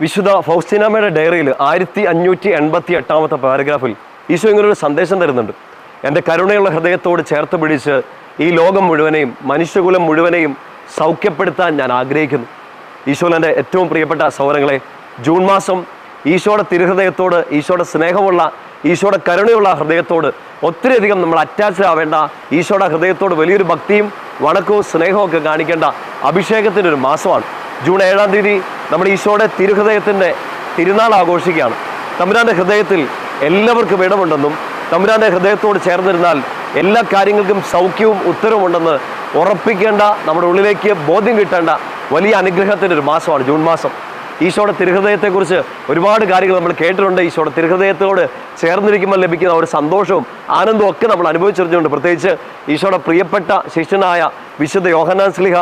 വിശുദ്ധ ഫൗസ്തീനാമയുടെ ഡയറിയിൽ ആയിരത്തി അഞ്ഞൂറ്റി എൺപത്തി എട്ടാമത്തെ പാരഗ്രാഫിൽ ഈശോ ഇങ്ങനൊരു സന്ദേശം തരുന്നുണ്ട്. എന്റെ കരുണയുള്ള ഹൃദയത്തോട് ചേർത്ത് പിടിച്ച് ഈ ലോകം മുഴുവനെയും മനുഷ്യകുലം മുഴുവനെയും സൗഖ്യപ്പെടുത്താൻ ഞാൻ ആഗ്രഹിക്കുന്നു. എന്റെ ഏറ്റവും പ്രിയപ്പെട്ട സൗരങ്ങളെ ജൂൺ മാസം ഈശോയുടെ തിരുഹൃദയത്തോട് ഈശോയുടെ സ്നേഹമുള്ള ഈശോയുടെ കരുണയുള്ള ഹൃദയത്തോട് ഒത്തിരിയധികം നമ്മൾ അറ്റാച്ച് ആവേണ്ട ഈശോയുടെ ഹൃദയത്തോട് വലിയൊരു ഭക്തിയും വണക്കവും സ്നേഹവും ഒക്കെ കാണിക്കേണ്ട അഭിഷേകത്തിന്റെ ഒരു മാസമാണ്. ജൂൺ ഏഴാം തീയതി നമ്മൾ ഈശോയുടെ തിരുഹൃദയത്തിന്റെ തിരുനാൾ ആഘോഷിക്കുകയാണ്. തമ്പുരാന്റെ ഹൃദയത്തിൽ എല്ലാവർക്കും ഇടമുണ്ടെന്നും തമ്പുരാന്റെ ഹൃദയത്തോട് ചേർന്നിരുന്നാൽ എല്ലാ കാര്യങ്ങൾക്കും സൗഖ്യവും ഉത്തരവും ഉണ്ടെന്ന് ഉറപ്പിക്കേണ്ട നമ്മുടെ ഉള്ളിലേക്ക് ബോധ്യം കിട്ടേണ്ട വലിയ അനുഗ്രഹത്തിന്റെ ഒരു മാസമാണ് ജൂൺ മാസം. ഈശോയുടെ തിരുഹൃദയത്തെക്കുറിച്ച് ഒരുപാട് കാര്യങ്ങൾ നമ്മൾ കേട്ടിട്ടുണ്ട്. ഈശോയുടെ തിരുഹൃദയത്തോട് ചേർന്നിരിക്കുമ്പോൾ ലഭിക്കുന്ന ഒരു സന്തോഷവും ആനന്ദവും ഒക്കെ നമ്മൾ അനുഭവിച്ചറിഞ്ഞുകൊണ്ട് പ്രത്യേകിച്ച് ഈശോയുടെ പ്രിയപ്പെട്ട ശിഷ്യനായ വിശുദ്ധ യോഹന്നാൻ സ്ലിഹ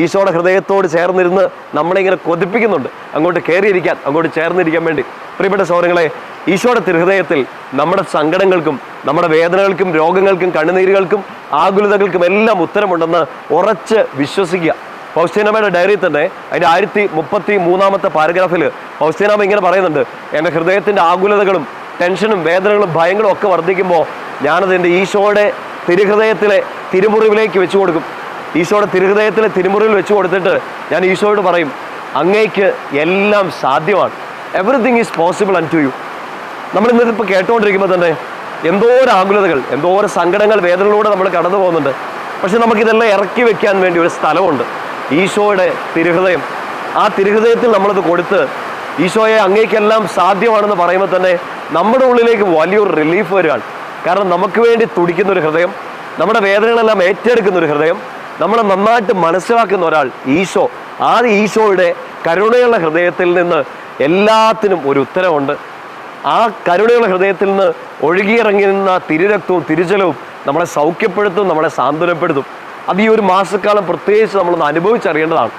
ഈശോയുടെ ഹൃദയത്തോട് ചേർന്നിരുന്ന് നമ്മളെ ഇങ്ങനെ കൊതിപ്പിക്കുന്നുണ്ട്. അങ്ങോട്ട് കയറിയിരിക്കാൻ അങ്ങോട്ട് ചേർന്നിരിക്കാൻ വേണ്ടി. പ്രിയപ്പെട്ട സൗരങ്ങളെ ഈശോയുടെ തിരുഹൃദയത്തിൽ നമ്മുടെ സങ്കടങ്ങൾക്കും നമ്മുടെ വേദനകൾക്കും രോഗങ്ങൾക്കും കണ്ണുനീരുകൾക്കും ആകുലതകൾക്കും എല്ലാം ഉത്തരമുണ്ടെന്ന് ഉറച്ച് വിശ്വസിക്കുക. ഫൗസ്റ്റീനാമയുടെ ഡയറി തന്നെ അതിന്റെ ആയിരത്തി മുപ്പത്തി മൂന്നാമത്തെ പാരഗ്രാഫിൽ ഫൗസ്റ്റീനാമ ഇങ്ങനെ പറയുന്നുണ്ട്. എന്റെ ഹൃദയത്തിന്റെ ആകുലതകളും ടെൻഷനും വേദനകളും ഭയങ്ങളും ഒക്കെ വർദ്ധിക്കുമ്പോൾ ഞാനത് എന്റെ ഈശോയുടെ തിരുഹൃദയത്തിലെ തിരുമുറിവിലേക്ക് വെച്ചു കൊടുക്കും. ഈശോയുടെ തിരുഹൃദയത്തിലെ തിരുമുറിവിൽ വെച്ചു കൊടുത്തിട്ട് ഞാൻ ഈശോയോട് പറയും അങ്ങേക്ക് എല്ലാം സാധ്യമാണ്. Everything is possible unto you നമ്മൾ ഇന്നിപ്പോൾ കേട്ടുകൊണ്ടിരിക്കുമ്പോൾ തന്നെ എന്തോ ഒരു ആകുലതകൾ എന്തോ ഒരു സങ്കടങ്ങൾ വേദനകളിലൂടെ നമ്മൾ കടന്നു പോകുന്നുണ്ട് പക്ഷെ നമുക്കിതെല്ലാം ഇറക്കി വെക്കാൻ വേണ്ടി ഒരു സ്ഥലമുണ്ട്. ഈശോയുടെ തിരുഹൃദയം. ആ തിരുഹൃദയത്തിൽ നമ്മളത് കൊടുത്ത് ഈശോയെ അങ്ങേക്കെല്ലാം സാധ്യമാണെന്ന് പറയുമ്പോൾ തന്നെ നമ്മുടെ ഉള്ളിലേക്ക് വലിയൊരു റിലീഫ് വരികയാണ്. കാരണം നമുക്ക് വേണ്ടി തുടിക്കുന്ന ഒരു ഹൃദയം നമ്മുടെ വേദനകളെല്ലാം ഏറ്റെടുക്കുന്ന ഒരു ഹൃദയം നമ്മളെ നന്നായിട്ട് മനസ്സിലാക്കുന്ന ഒരാൾ ഈശോ. ആ ഈശോയുടെ കരുണയുള്ള ഹൃദയത്തിൽ നിന്ന് എല്ലാത്തിനും ഒരു ഉത്തരവുണ്ട്. ആ കരുണയുള്ള ഹൃദയത്തിൽ നിന്ന് ഒഴുകിയിറങ്ങി നിന്ന തിരുരക്തവും തിരുജലവും നമ്മളെ സൗഖ്യപ്പെടുത്തും നമ്മളെ സാന്ത്വനപ്പെടുത്തും. അത് ഈ ഒരു മാസക്കാലം പ്രത്യേകിച്ച് നമ്മളൊന്ന് അനുഭവിച്ചറിയേണ്ടതാണ്.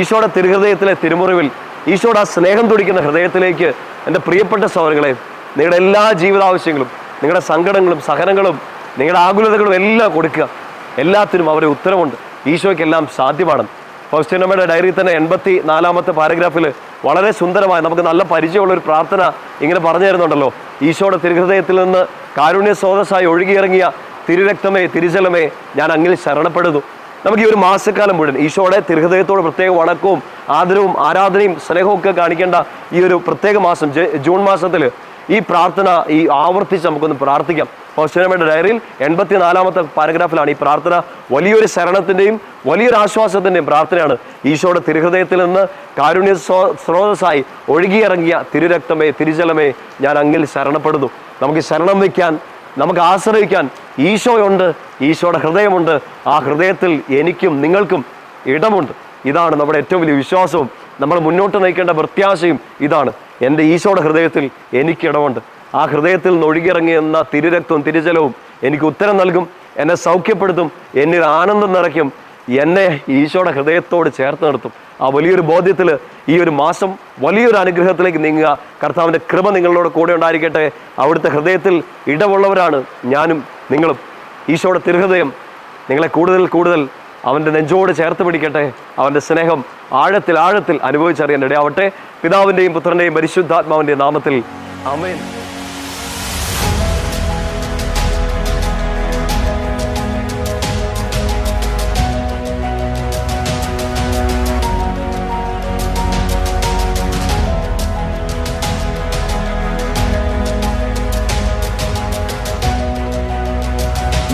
ഈശോയുടെ തിരുഹൃദയത്തിലെ തിരുമുറിവിൽ ഈശോയുടെ ആ സ്നേഹം തുടിക്കുന്ന ഹൃദയത്തിലേക്ക് എന്റെ പ്രിയപ്പെട്ട സഹോദരങ്ങളെ നിങ്ങളുടെ എല്ലാ ജീവിതാവശ്യങ്ങളും നിങ്ങളുടെ സങ്കടങ്ങളും സഹനങ്ങളും നിങ്ങളുടെ ആകുലതകളും എല്ലാം കൊടുക്കുക. എല്ലാത്തിനും അവരെ ഉത്തരവുണ്ട്. ഈശോയ്ക്കെല്ലാം സാധ്യമാണ്. ഫൗസ്റ്റിനമ്മയുടെ ഡയറി തന്നെ എൺപത്തി നാലാമത്തെ പാരഗ്രാഫിൽ വളരെ സുന്ദരമായ നമുക്ക് നല്ല പരിചയമുള്ള ഒരു പ്രാർത്ഥന ഇങ്ങനെ പറഞ്ഞു തരുന്നുണ്ടല്ലോ ഈശോയുടെ തിരുഹൃദയത്തിൽ നിന്ന് കാരുണ്യ സ്രോതസ്സായി ഒഴുകിയിറങ്ങിയ തിരുരക്തമേ തിരുജലമേ ഞാൻ അങ്ങിൽ ശരണപ്പെടുന്നു. നമുക്ക് ഈ ഒരു മാസക്കാലം മുഴുവൻ ഈശോയുടെ തിരുഹൃദയത്തോട് പ്രത്യേക വണക്കവും ആദരവും ആരാധനയും സ്നേഹവും ഒക്കെ കാണിക്കേണ്ട ഈ ഒരു പ്രത്യേക മാസം ജൂൺ മാസത്തിൽ ഈ പ്രാർത്ഥന ഈ ആവർത്തിച്ച് നമുക്കൊന്ന് പ്രാർത്ഥിക്കാം. പൗശനമ്മയുടെ ഡയറിയിൽ എൺപത്തിനാലാമത്തെ പാരഗ്രാഫിലാണ് ഈ പ്രാർത്ഥന. വലിയൊരു ശരണത്തിന്റെയും വലിയൊരു ആശ്വാസത്തിന്റെയും പ്രാർത്ഥനയാണ് ഈശോയുടെ തിരുഹൃദയത്തിൽ നിന്ന് കാരുണ്യ സ്രോ- സ്രോതസ്സായി ഒഴുകിയിറങ്ങിയ തിരുരക്തമേ തിരുജലമേ ഞാൻ അങ്ങിൽ ശരണപ്പെടുന്നു. നമുക്ക് ശരണം വയ്ക്കാൻ നമുക്ക് ആശ്രയിക്കാൻ ഈശോയുണ്ട് ഈശോയുടെ ഹൃദയമുണ്ട്. ആ ഹൃദയത്തിൽ എനിക്കും നിങ്ങൾക്കും ഇടമുണ്ട്. ഇതാണ് നമ്മുടെ ഏറ്റവും വലിയ വിശ്വാസവും. നമ്മൾ മുന്നോട്ട് നയിക്കേണ്ട പ്രത്യാശയും ഇതാണ്. എന്റെ ഈശോയുടെ ഹൃദയത്തിൽ എനിക്ക് ഇടമുണ്ട്. ആ ഹൃദയത്തിൽ നിന്ന് ഒഴുകിയിറങ്ങിയെന്ന തിരുരക്തവും തിരുജലവും എനിക്ക് ഉത്തരം നൽകും. എന്നെ സൗഖ്യപ്പെടുത്തും. എന്നിൽ ആനന്ദം നിറയ്ക്കും. എന്നെ ഈശോയുടെ ഹൃദയത്തോട് ചേർത്ത് നിർത്തും. ആ വലിയൊരു ബോധ്യത്തിൽ ഈ ഒരു മാസം വലിയൊരു അനുഗ്രഹത്തിലേക്ക് നീങ്ങുക. കർത്താവിന്റെ കൃപ നിങ്ങളോട് കൂടെ ഉണ്ടായിരിക്കട്ടെ. അവിടുത്തെ ഹൃദയത്തിൽ ഇടവുള്ളവരാണ് ഞാനും നിങ്ങളും. ഈശോയുടെ തിരുഹൃദയം നിങ്ങളെ കൂടുതൽ കൂടുതൽ അവന്റെ നെഞ്ചോട് ചേർത്ത് പിടിക്കട്ടെ. അവന്റെ സ്നേഹം ആഴത്തിൽ ആഴത്തിൽ അനുഭവിച്ചറിയാൻ ഇടയാവട്ടെ പിതാവിന്റെയും പുത്രന്റെയും പരിശുദ്ധാത്മാവിന്റെയും നാമത്തിൽ. അമേൻ